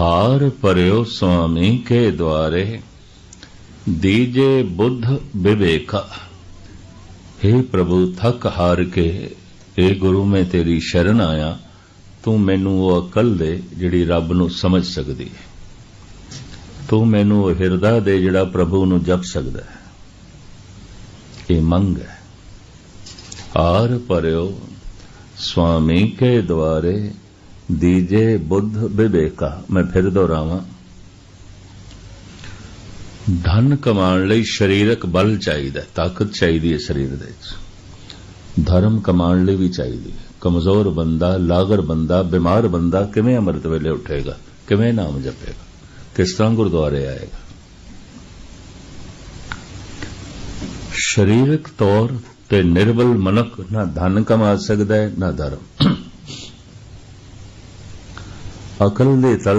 ਹਾਰ ਪਰਿਓ ਸੁਆਮੀ ਕੇ ਦੁਆਰੇ, ਦੀਜੇ ਬੁੱਧ ਵਿਵੇਕਾ। हे ਪ੍ਰਭੂ, ਥੱਕ ਹਾਰ ਕੇ ਏ ਗੁਰੂ, ਮੈਂ ਤੇਰੀ ਸ਼ਰਨ ਆਇਆ। ਤੂੰ ਮੈਨੂੰ ਉਹ ਅਕਲ ਦੇ ਜਿਹੜੀ ਰੱਬ ਨੂੰ ਸਮਝ ਸਕਦੀ ਹੈ। ਤੂੰ ਮੈਨੂੰ ਉਹ ਹਿਰਦਾ ਦੇ ਜਿਹੜਾ ਪ੍ਰਭੂ ਨੂੰ ਜਪ ਸਕਦਾ ਹੈ। ਇਹ ਮੰਗ ਹੈ। ਹਾਰ ਪਰਿਓ ਸੁਆਮੀ ਕੇ ਦੁਆਰੇ ਦੀਜੇ ਬੁੱਧ ਵਿਵੇਕਾ, ਮੈਂ ਫਿਰ ਦੁਹਰਾਵਾਂ। ਧਨ ਕਮਾਉਣ ਲਈ ਸਰੀਰਕ ਬਲ ਚਾਹੀਦਾ, ਤਾਕਤ ਚਾਹੀਦੀ ਹੈ ਸਰੀਰ ਦੇ ਵਿੱਚ। ਧਰਮ ਕਮਾਉਣ ਲਈ ਵੀ ਚਾਹੀਦੀ ਹੈ। ਕਮਜ਼ੋਰ ਬੰਦਾ, ਲਾਗਰ ਬੰਦਾ, ਬਿਮਾਰ ਬੰਦਾ ਕਿਵੇਂ ਅੰਮ੍ਰਿਤ ਵੇਲੇ ਉੱਠੇਗਾ? ਕਿਵੇਂ ਨਾਮ ਜਪੇਗਾ? ਕਿਸ ਤਰ੍ਹਾਂ ਗੁਰਦੁਆਰੇ ਆਏਗਾ? ਸਰੀਰਕ ਤੌਰ ਤੇ ਨਿਰਬਲ ਮਨੁੱਖ ਨਾ ਧਨ ਕਮਾ ਸਕਦਾ ਹੈ, ਨਾ ਧਰਮ। ਅਕਲ ਦੇ ਤਲ